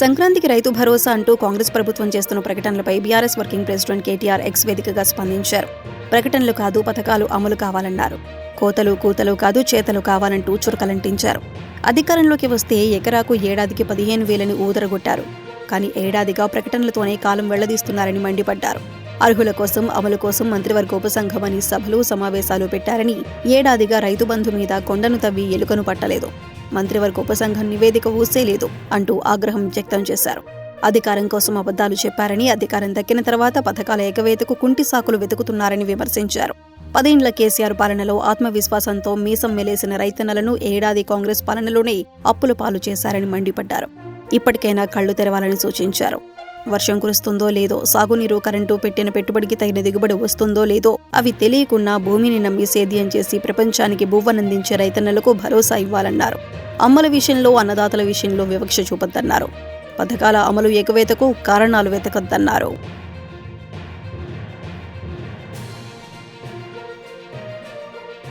సంక్రాంతికి రైతు భరోసా అంటూ కాంగ్రెస్ ప్రభుత్వం చేస్తున్న ప్రకటనలపై BRS working president KTR X వేదికగా స్పందించారు. ప్రకటనలు కాదు పథకాలు అమలు కావాలన్నారు. కోతలు కూతలు కాదు చేతలు కావాలంటూ చురకలంటించారు. అధికారంలోకి వస్తే ఎకరాకు ఏడాదికి పదిహేను వేలని ఊదరగొట్టారు. కానీ ఏడాదిగా ప్రకటనలతోనే కాలం వెళ్ళదీస్తున్నారని మండిపడ్డారు. అర్హుల కోసం అమలు కోసం మంత్రివర్గ ఉపసంఘం అని సభలు సమావేశాలు పెట్టారని ఏడాదిగా రైతు బంధు మీద కొండను తవ్వి ఎలుకను పట్టలేదు. మంత్రివర్గ ఉపసంఘం నివేదిక ఊసేలేదు అంటూ ఆగ్రహం వ్యక్తం చేశారు. అధికారం కోసం అబద్ధాలు చెప్పారని అధికారం దక్కిన తర్వాత పథకాల ఎగవేతకు కుంటి సాకులు వెతుకుతున్నారని విమర్శించారు. పదేండ్ల కేసీఆర్ పాలనలో ఆత్మవిశ్వాసంతో మీసం మెలేసిన రైతన్నలను ఏడాది కాంగ్రెస్ పాలనలోనే అప్పుల పాలు చేశారని మండిపడ్డారు. ఇప్పటికైనా కళ్ళు తెరవాలని సూచించారు. వర్షం కురుస్తుందో లేదో సాగునీరు కరెంటు పెట్టిన పెట్టుబడికి తగిన దిగుబడి వస్తుందో లేదో అవి తెలియకుండా భూమిని నమ్మి సేద్యం చేసి ప్రపంచానికి బువ్వనందించే రైతన్నలకు భరోసా ఇవ్వాలన్నారు. అమ్మల విషయంలో అన్నదాతల విషయంలో వివక్ష చూపొద్దన్నారు. పథకాల అమలు ఎగవేతకు కారణాలు వెతకొద్దన్నారు.